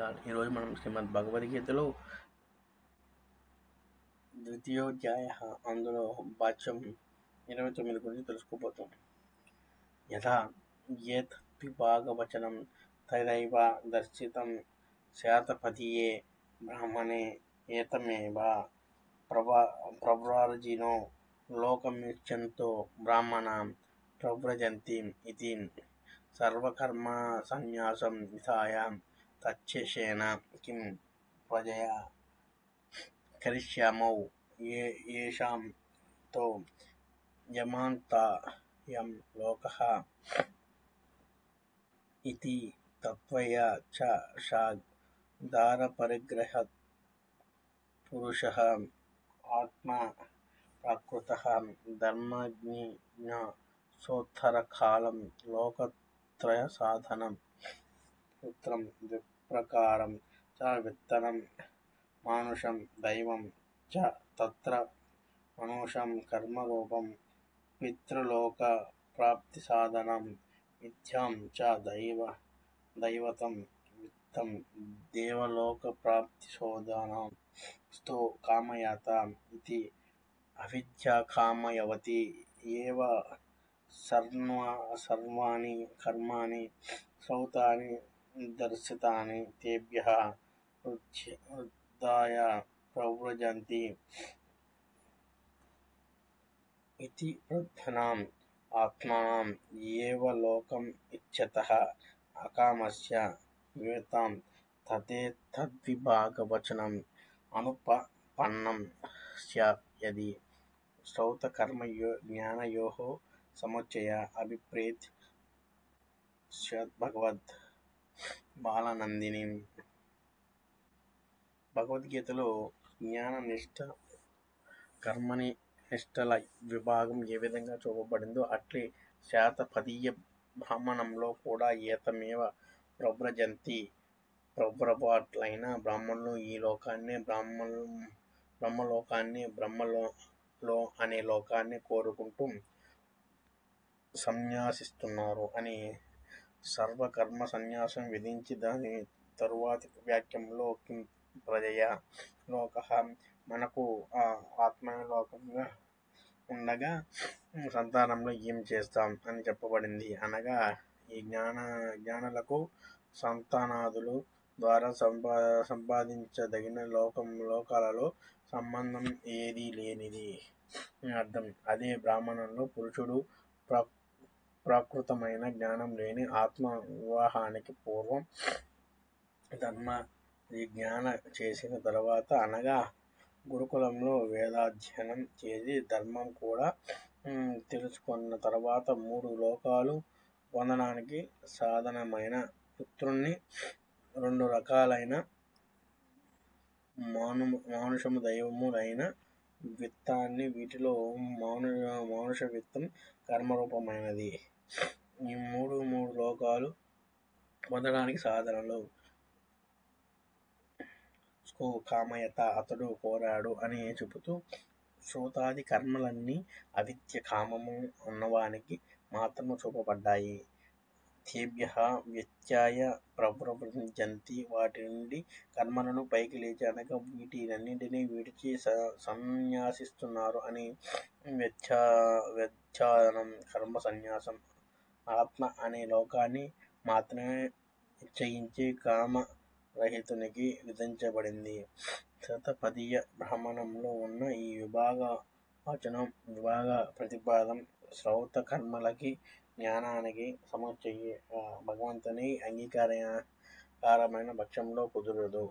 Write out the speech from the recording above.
బెంగాల్ ఈరోజు మనం శ్రీమద్ భగవద్గీతలో ద్వితీయోధ్యాయ అందులో భాష్యం ఇరవై తొమ్మిది గురించి తెలుసుకోబోతాం యథా ఏతద్విభాగవచనం తైరైవ దర్శితం శాతపతియే బ్రాహ్మణే ఏతమేవ ప్రవ ప్రవ్రాజినో లోకమిచ్చంతో బ్రాహ్మణాం ప్రవ్రజంతి ఇది సర్వకర్మ సన్యాసం విధాయ कच्छेन किं त्वजया करिष्यामौ, ये येषां तो यमान्तायं लोकः इति तत्त्वया च शादारपरिग्रहत् पुरुषः आत्मा प्राकृतः धर्मज्ञोत्थरकालं लोकत्रयसाधनम् उत्तरं ప్రకారం చ విత్తనం మానుషం దైవం చ తత్ర మనుషం కర్మరూపం పితృలోక ప్రాప్తి సాధనం విద్యాం చ దైవ దైవతం విత్తం దేవలోక ప్రాప్తి దేవలోకప్రాప్తిశోధనం స్థో కామయాత ఇది అవిద్యా కామయవతి ఏవ సర్వ సర్వాణి కర్మాణి శ్రౌతాని దర్శితాని తేభ్య వృద్ధాయ ప్రవ్రజంతి ఇది వృద్ధనాం ఆత్మానం ఏవ లోకం ఇచ్చత అకామస్య వివతాం తదేతద్విభాగవచనం అనుపపన్నం స్యాత్ యది శ్రౌతకర్మయో జ్ఞానయో సముచ్చయ అభిప్రేత్ స్యాద్భగవద్ బాలనందిని. భగవద్గీతలో జ్ఞాన నిష్ఠ కర్మని నిష్ఠల విభాగం ఏ విధంగా చూపబడిందో అట్లే శాతపదీయ బ్రాహ్మణంలో కూడా ఏతమేవ ప్రవ్రజంతి ప్రవ్రబాట్లైన బ్రాహ్మణులు ఈ లోకాన్ని బ్రాహ్మ బ్రహ్మలోకాన్ని బ్రహ్మలో లో అనే లోకాన్ని కోరుకుంటూ సన్యాసిస్తున్నారు అని సర్వకర్మ సన్యాసం విధించి దాని తరువాతి వాక్యంలో కిం ప్రజయ లోక మనకు ఆ ఆత్మలోకంగా ఉండగా సంతానంలో ఏం చేస్తాం అని చెప్పబడింది. అనగా ఈ జ్ఞాన జ్ఞానులకు సంతానాదులు ద్వారా సంపా సంపాదించదగిన లోకం లోకాలలో సంబంధం ఏదీ లేనిది అర్థం. అదే బ్రాహ్మణంలో పురుషుడు ప్ర ప్రాకృతమైన జ్ఞానం లేని ఆత్మ వివాహానికి పూర్వం ధర్మ విజ్ఞాన చేసిన తర్వాత అనగా గురుకులంలో వేదాధ్యయనం చేసి ధర్మం కూడా తెలుసుకున్న తర్వాత మూడు లోకాలు పొందడానికి సాధనమైన పుత్రుణ్ణి రెండు రకాలైన మాను మానుషము దైవములైన విత్తాన్ని వీటిలో మాను మానుష విత్తం కర్మరూపమైనది. ఈ మూడు మూడు లోకాలు పొందడానికి సాధనలు. కామయత అతడు కోరాడు అని చెబుతూ శ్రోతాది కర్మలన్నీ అవిద్య కామము ఉన్నవానికి మాత్రము చూపబడ్డాయి. తేభ్యః వ్యత్యాయ ప్రవ్రజంతి వాటి నుండి కర్మలను పైకి లేచి అనగా వీటినన్నింటినీ విడిచి సన్యాసిస్తున్నారు అని వ్యత్యా వ్యత్యానం కర్మ సన్యాసం ఆత్మ అనే లోకాన్ని మాత్రమే నిశ్చయించి కామ రహితునికి విధించబడింది. శతపదీయ బ్రాహ్మణంలో ఉన్న ఈ విభాగ వచనం విభాగ ప్రతిపాదం శ్రౌత కర్మలకి జ్ఞానానికి సముచ్చయ్యే భగవంతుని అంగీకారమైన పక్షంలో కుదరదు.